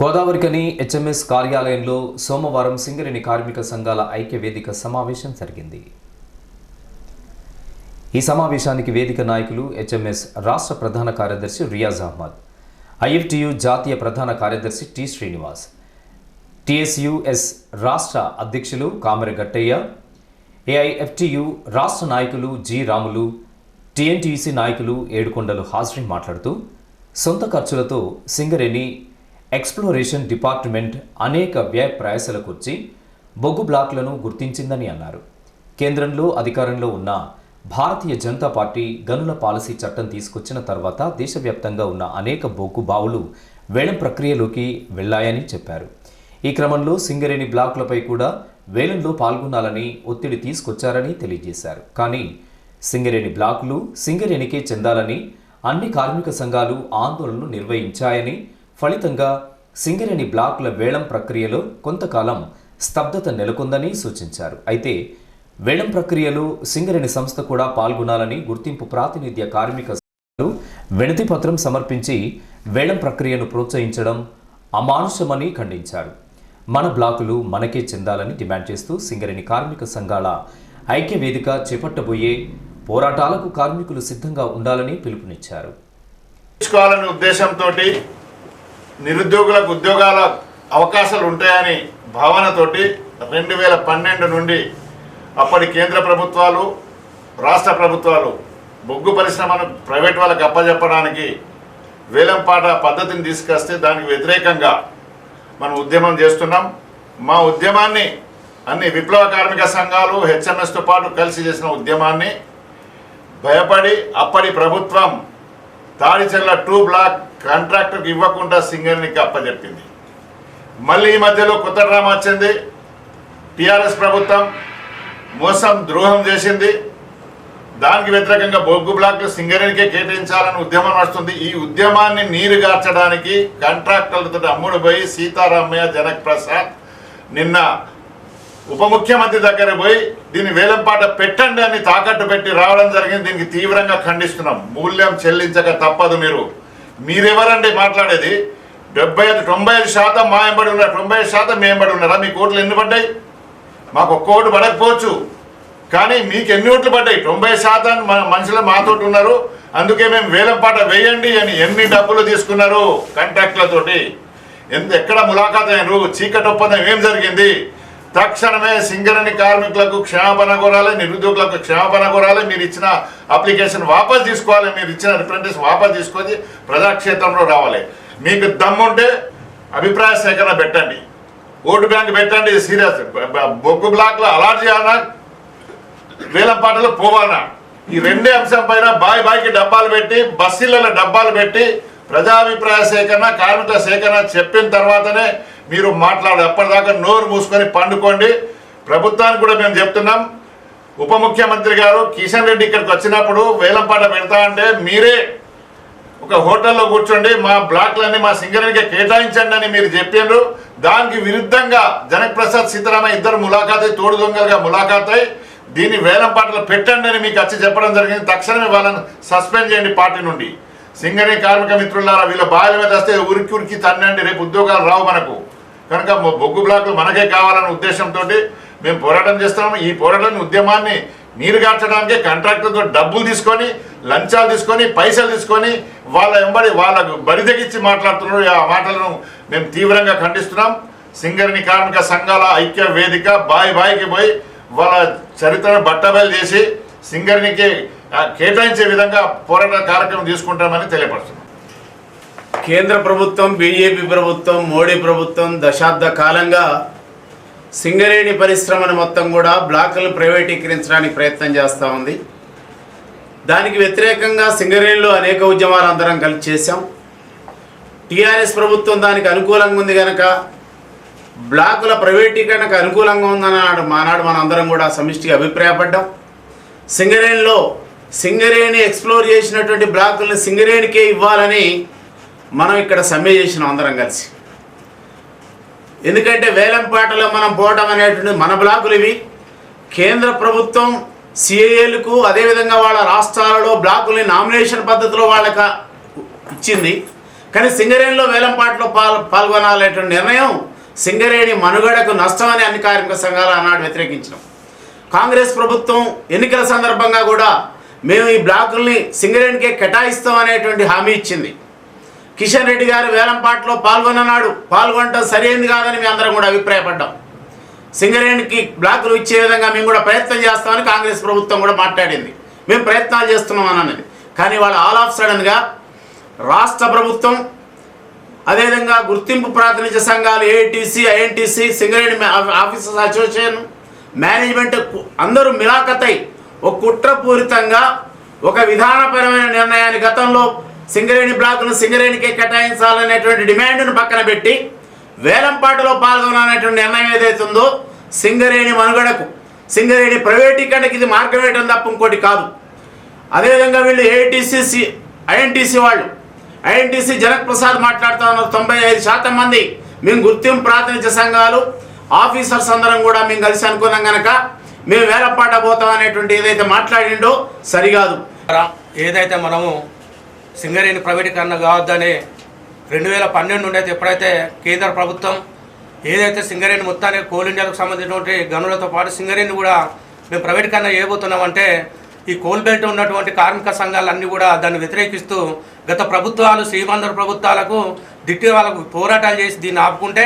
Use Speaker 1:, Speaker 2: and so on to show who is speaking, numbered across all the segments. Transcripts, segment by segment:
Speaker 1: Godavarikhani HMS కార్యాలయంలో సోమవారం సింగరేణి కార్మిక సంఘాల ఐక్య వేదిక సమావేశం జరిగింది. ఈ సమావేశానికి వేదిక నాయకులు హెచ్ఎంఎస్ రాష్ట్ర ప్రధాన కార్యదర్శి రియాజ్ అహ్మద్ ఐఎఫ్టియు జాతీయ ప్రధాన కార్యదర్శి టి శ్రీనివాస్ టిఎస్యుఎస్ రాష్ట్ర అధ్యక్షులు కామెర గట్టయ్య ఏఐఎఫ్టియు రాష్ట్ర నాయకులు జి రాములు టిఎన్టీసీ నాయకులు ఏడుకొండలు హాజరీ మాట్లాడుతూ సొంత ఖర్చులతో సింగరేణి ఎక్స్ప్లోరేషన్ డిపార్ట్మెంట్ అనేక వ్యయ ప్రయాసలకు వచ్చి బొగ్గు బ్లాక్లను గుర్తించిందని అన్నారు. కేంద్రంలో అధికారంలో ఉన్న భారతీయ జనతా పార్టీ గనుల పాలసీ చట్టం తీసుకొచ్చిన తర్వాత దేశవ్యాప్తంగా ఉన్న అనేక బొగ్గు బావులు వేలం ప్రక్రియలోకి వెళ్ళాయని చెప్పారు. ఈ క్రమంలో సింగరేణి బ్లాకులపై కూడా వేలంలో పాల్గొనాలని ఒత్తిడి తీసుకొచ్చారని తెలియజేశారు. కానీ సింగరేణి బ్లాకులు సింగరేణికే చెందాలని అన్ని కార్మిక సంఘాలు ఆందోళనలు నిర్వహించాయని ఫలితంగా సింగరేణి బ్లాకుల వేలం ప్రక్రియలో కొంతకాలం స్తబ్దత నెలకొందని సూచించారు. అయితే వేలం ప్రక్రియలో సింగరేణి సంస్థ కూడా పాల్గొనాలని గుర్తింపు ప్రాతినిధ్య కార్మిక సంఘాలు వినతి పత్రం సమర్పించి వేలం ప్రక్రియను ప్రోత్సహించడం అమానుషమని ఖండించారు. మన బ్లాకులు మనకే చెందాలని డిమాండ్ చేస్తూ సింగరేణి కార్మిక సంఘాల ఐక్య వేదిక చేపట్టబోయే పోరాటాలకు కార్మికులు సిద్ధంగా ఉండాలని పిలుపునిచ్చారు.
Speaker 2: ఉద్దేశంతో నిరుద్యోగులకు ఉద్యోగాల అవకాశాలు ఉంటాయని భావనతోటి రెండు వేల పన్నెండు నుండి అప్పటి కేంద్ర ప్రభుత్వాలు రాష్ట్ర ప్రభుత్వాలు బొగ్గు పరిశ్రమను ప్రైవేట్ వాళ్ళకి అప్పజెప్పడానికి వేలంపాట పద్ధతిని తీసుకొస్తే దానికి వ్యతిరేకంగా మనం ఉద్యమం చేస్తున్నాం. మా ఉద్యమాన్ని అన్ని విప్లవ కార్మిక సంఘాలు హెచ్ఎంఎస్తో పాటు కలిసి చేసిన ఉద్యమాన్ని భయపడి అప్పటి ప్రభుత్వం తాడిచెల్ల టూ బ్లాక్ కాంట్రాక్టర్కి ఇవ్వకుండా సింగర్నికి అప్పచెప్పింది మళ్ళీ ఈ మధ్యలో కొత్త డ్రామా వచ్చింది. టీఆర్ఎస్ ప్రభుత్వం మోసం ద్రోహం చేసింది. దానికి వ్యతిరేకంగా బొగ్గు బ్లాక్లు సింగరేణికే కేటాయించాలని ఉద్యమం నడుస్తుంది. ఈ ఉద్యమాన్ని నీరుగార్చడానికి కాంట్రాక్టర్లతో అమ్ముడు పోయి సీతారామయ్య జనక్ ప్రసాద్ నిన్న ఉప ముఖ్యమంత్రి దగ్గర పోయి దీన్ని వేలంపాట పెట్టండి అని తాకట్టు పెట్టి రావడం జరిగింది. దీనికి తీవ్రంగా ఖండిస్తున్నాం. మూల్యం చెల్లించక తప్పదు మీరు. మీరెవరండి మాట్లాడేది? డెబ్బై ఐదు తొంభై ఐదు శాతం మా ఎంబడి ఉన్నారు. తొంభై ఐదు శాతం మీ ఎంబడి ఉన్నారా? మీ ఓట్లు ఎన్ని పడ్డాయి? మాకు ఒక్క ఓటు పడకపోవచ్చు. కానీ మీకు ఎన్ని ఓట్లు పడ్డాయి? తొంభై శాతం మన మనుషులు మాతోటి ఉన్నారు. అందుకే మేము వేలంపాట వేయండి అని ఎన్ని డబ్బులు తీసుకున్నారు? కాంట్రాక్ట్లతోటి. ఎంత ఎక్కడ ములాఖాత్ అయినారు? చీకటి ఒప్పందం ఏం జరిగింది? తక్షణమే సింగరణి కార్మికులకు క్షమాపణ కోరాలి నిరుద్యోగులకు క్షమాపణ కోరాలి. మీరు ఇచ్చిన అప్లికేషన్ వాపస్ తీసుకోవాలి మీరు ఇచ్చిన రిప్రజెంటేషన్ వాపస్ తీసుకొని ప్రజాక్షేత్రంలో రావాలి. మీకు దమ్ముంటే అభిప్రాయ సేకరణ పెట్టండి. ఓటు బ్యాంక్ పెట్టండి సీరియస్. బొగ్గు బ్లాక్లో అలాట్ చేయాలన్నా వేలం పాటలు పోవాలన్నా ఈ రెండే అంశం పైన బాయ్ బాయ్కి డబ్బాలు పెట్టి బస్సులలో డబ్బాలు పెట్టి ప్రజాభిప్రాయ సేకరణ కార్మికుల సేకరణ చెప్పిన తర్వాతనే మీరు మాట్లాడాలి అప్పటిదాకా నోరు మూసుకొని పండుకోండి. ప్రభుత్వానికి కూడా మేము చెప్తున్నాం. ఉప ముఖ్యమంత్రి గారు కిషన్ రెడ్డి ఇక్కడికి వచ్చినప్పుడు వేలంపాట పెడతా అంటే మీరే ఒక హోటల్లో కూర్చోండి మా బ్లాక్లన్నీ మా సింగరేణికి కేటాయించండి అని మీరు చెప్పారు దానికి విరుద్ధంగా జనక్ ప్రసాద్ సీతారామయ్య ఇద్దరు ములాఖాత్ తోడు దొంగలుగా ములాఖాత్ అయి దీన్ని వేలంపాటలో పెట్టండి అని మీకు వచ్చి చెప్పడం జరిగింది. తక్షణమే వాళ్ళని సస్పెండ్ చేయండి పార్టీ నుండి. సింగరే కార్మిక మిత్రులారా వీళ్ళ బావిల మీద వస్తే ఉరికి ఉరికి తన్నండి. రేపు ఉద్యోగాలు రావు మనకు. కనుక బొగ్గు బ్లాకులు మనకే కావాలన్న ఉద్దేశంతో మేము పోరాటం చేస్తున్నాము. ఈ పోరాటాన్ని ఉద్యమాన్ని నీరుగార్చడానికి కాంట్రాక్టర్తో డబ్బులు తీసుకొని లంచాలు తీసుకొని పైసలు తీసుకొని వాళ్ళ వెంబడి వాళ్ళకు బరి మాట్లాడుతున్నారు. ఆ మాటలను మేము తీవ్రంగా ఖండిస్తున్నాం. సింగరిని కార్మిక సంఘాల ఐక్య వేదిక బాయి బాయికి పోయి వాళ్ళ చరిత్రను బట్టబయలు చేసి సింగరినికి కేటాయించే విధంగా పోరాట కార్యక్రమం తీసుకుంటామని తెలియపరుస్తున్నాం.
Speaker 3: కేంద్ర ప్రభుత్వం బీజేపీ ప్రభుత్వం మోడీ ప్రభుత్వం దశాబ్ద కాలంగా సింగరేణి పరిశ్రమను మొత్తం కూడా బ్లాకులను ప్రైవేటీకరించడానికి ప్రయత్నం చేస్తూ ఉంది. దానికి వ్యతిరేకంగా సింగరేణిలో అనేక ఉద్యమాలు అందరం కలిసి చేశాం. టీఆర్ఎస్ ప్రభుత్వం దానికి అనుకూలంగా ఉంది కనుక బ్లాకుల ప్రైవేటీకరణకు అనుకూలంగా ఉందన్నాడు మానాడు మన అందరం కూడా సమిష్టిగా అభిప్రాయపడ్డాం. సింగరేణిలో సింగరేణి ఎక్స్ప్లోర్ చేసినటువంటి బ్లాకుల్ని సింగరేణికే ఇవ్వాలని మనం ఇక్కడ సమ్మె చేసినాం అందరం కలిసి. ఎందుకంటే వేలంపాటలో మనం పోవడం అనేటువంటి మన బ్లాకులు ఇవి. కేంద్ర ప్రభుత్వం సిఏఏలకు అదేవిధంగా వాళ్ళ రాష్ట్రాలలో బ్లాకుల్ని నామినేషన్ పద్ధతిలో వాళ్ళకి ఇచ్చింది. కానీ సింగరేణిలో వేలంపాట్లో పాల్ పాల్గొనాలనేటువంటి నిర్ణయం సింగరేణి మనుగడకు నష్టమని అన్ని కార్మిక సంఘాలు ఆనాడు వ్యతిరేకించడం కాంగ్రెస్ ప్రభుత్వం ఎన్నికల సందర్భంగా కూడా మేము ఈ బ్లాకుల్ని సింగరేణికే కేటాయిస్తాం అనేటువంటి హామీ ఇచ్చింది. కిషన్ రెడ్డి గారు వేలంపాట్లో పాల్గొన్ననాడు. పాల్గొనడం సరైనది కాదని మేము అందరం కూడా అభిప్రాయపడ్డాం. సింగరేణికి బ్లాకులు ఇచ్చే విధంగా మేము కూడా ప్రయత్నం చేస్తామని కాంగ్రెస్ ప్రభుత్వం కూడా మాట్లాడింది. మేము ప్రయత్నాలు చేస్తున్నాం అన్నది. కానీ వాళ్ళ ఆల్ ఆఫ్ సడన్గా రాష్ట్ర ప్రభుత్వం అదేవిధంగా గుర్తింపు ప్రాతినిధ్య సంఘాలు AITC INTC Singareni officers association management అందరూ మిలాఖతై ఒక కుట్రపూరితంగా ఒక విధానపరమైన నిర్ణయాన్ని గతంలో సింగరేణి బ్లాక్ను సింగరేణికే కేటాయించాలనేటువంటి డిమాండ్ను పక్కన పెట్టి వేలంపాటలో పాల్గొనాలనేటువంటి నిర్ణయం ఏదైతుందో సింగరేణి మనుగడకు సింగరేణి ప్రైవేటీకరణకి ఇది మార్గం వేయడం తప్ప ఇంకోటి కాదు. అదేవిధంగా వీళ్ళు ఏఐటీసీ ఐఎన్టీసీ వాళ్ళు ఐఎన్టీసీ జనక్ ప్రసాద్ మాట్లాడుతూ ఉన్నారు తొంభై ఐదు శాతం మంది మేము గుర్తింపు ప్రాతినిధ్య సంఘాలు ఆఫీసర్స్ అందరం కూడా మేము కలిసి అనుకున్నాం కనుక మేము వేలపాట పోతాం అనేటువంటి ఏదైతే మాట్లాడిండో సరికాదు
Speaker 4: ఏదైతే మనము సింగరేణి ప్రైవేటీకరణ కావద్దని రెండు వేల పన్నెండు నుండి అయితే ఎప్పుడైతే కేంద్ర ప్రభుత్వం ఏదైతే సింగరేణి మొత్తానికి కోల్ ఇండియాకు సంబంధించినటువంటి గనులతో పాటు సింగరేణి కూడా మేము ప్రైవేటీకరణ చేయబోతున్నామంటే ఈ కోల్ బెల్ట్ ఉన్నటువంటి కార్మిక సంఘాలన్నీ కూడా దాన్ని వ్యతిరేకిస్తూ గత ప్రభుత్వాలు శ్రీమందర ప్రభుత్వాలకు దిట్టి వాళ్ళకు పోరాటాలు చేసి దీన్ని ఆపుకుంటే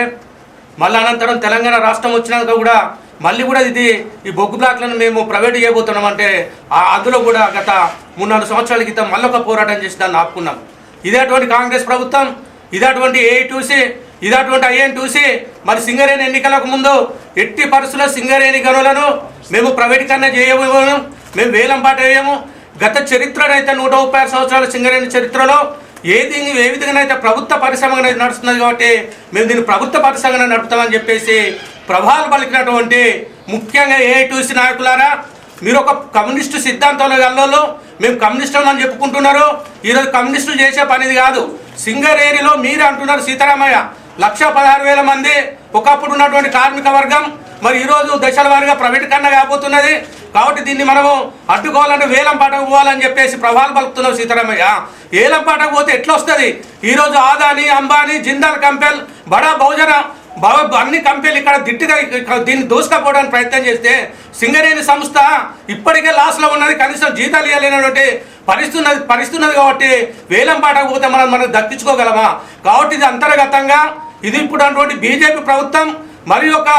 Speaker 4: మళ్ళీ అనంతరం తెలంగాణ రాష్ట్రం వచ్చినాక కూడా మళ్ళీ కూడా ఇది ఈ బొగ్గు బ్లాక్లను మేము ప్రైవేట్ చేయబోతున్నాం అంటే అందులో కూడా గత మూడు నాలుగు సంవత్సరాల క్రితం మళ్ళీ ఒక పోరాటం చేసి దాన్ని ఆపుకున్నాం. ఇదేటువంటి కాంగ్రెస్ ప్రభుత్వం ఇదే అటువంటి ఏ టూసి ఇదే అయ్యని ఐఎన్ మరి సింగరేణి ఎన్నికలకు ముందు ఎట్టి పరిస్థితుల్లో సింగరేణి గనులను మేము ప్రైవేటీకరణ చేయము మేము వేలం పాట వేయము. గత చరిత్రనైతే నూట ముప్పై ఆరు సంవత్సరాల సింగరేణి చరిత్రలో ఏది ఏ విధంగా అయితే ప్రభుత్వ పరిశ్రమ అనేది నడుస్తున్నది కాబట్టి మేము దీన్ని ప్రభుత్వ పరిశ్రమ నడుపుతామని చెప్పేసి ప్రభావాలు పలికినటువంటి ముఖ్యంగా ఏఐటీసీ నాయకులారా మీరు ఒక కమ్యూనిస్టు సిద్ధాంతంలో గల్లోళ్ళు మేము కమ్యూనిస్టులు అని చెప్పుకుంటున్నారు. ఈరోజు కమ్యూనిస్టులు చేసే పనిది కాదు. సింగరేణిలో మీరు అంటున్నారు సీతారామయ్య. లక్ష పదహారు వేల మంది ఒకప్పుడు ఉన్నటువంటి కార్మిక వర్గం మరి ఈరోజు దశల వారీగా ప్రైవేటీకరణ కాబోతున్నది. కాబట్టి దీన్ని మనము అడ్డుకోవాలంటే వేలం పాటకు పోవాలని చెప్పేసి ప్రభావం పలుకుతున్నాం సీతారామయ్య. ఏలం పాటకు పోతే ఎట్లా వస్తుంది? ఈరోజు ఆదాని అంబానీ జిందాల్ కంపెల్ బడా బహుజన బాబా అన్ని కంపెనీలు ఇక్కడ దిట్టుగా దీన్ని దోసుకపోవడానికి ప్రయత్నం చేస్తే సింగరేణి సంస్థ ఇప్పటికే లాస్లో ఉన్నది కనీసం జీతాలు ఇవ్వలేనటువంటి పరిస్థితున్నది ఉన్నది కాబట్టి వేలం పాటకు పోతే మనం మనం దక్కించుకోగలమా? కాబట్టి ఇది అంతర్గతంగా ఇది ఇప్పుడు అటువంటి బీజేపీ ప్రభుత్వం మరి ఒక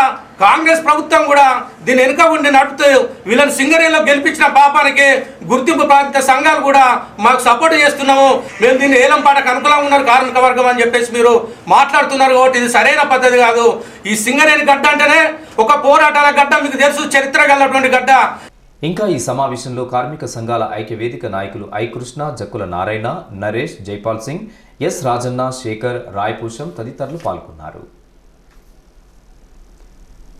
Speaker 4: కాంగ్రెస్ ప్రభుత్వం కూడా దీని వెనుక ఉండి నడుపుతూ వీళ్ళని సింగరేణిలో గెలిపించిన పాపానికి గుర్తింపు ప్రాంత సంఘాలు కూడా మాకు సపోర్ట్ చేస్తున్నాము. మేము దీన్ని ఏలం పాటకు అనుకూలంగా ఉన్నారు కార్మిక వర్గం అని చెప్పేసి మీరు మాట్లాడుతున్నారు కాబట్టి ఇది సరైన పద్ధతి కాదు. ఈ సింగరేణి గడ్డ అంటేనే ఒక పోరాటాల గడ్డ మీకు తెలుసు చరిత్ర గలటువంటి గడ్డ.
Speaker 1: ఇంకా ఈ సమావేశంలో కార్మిక సంఘాల ఐక్య వేదిక నాయకులు ఐకృష్ణ జక్కుల నారాయణ నరేష్ జైపాల్ సింగ్ ఎస్ రాజన్న శేఖర్ రాయపూషం తదితరులు పాల్గొన్నారు.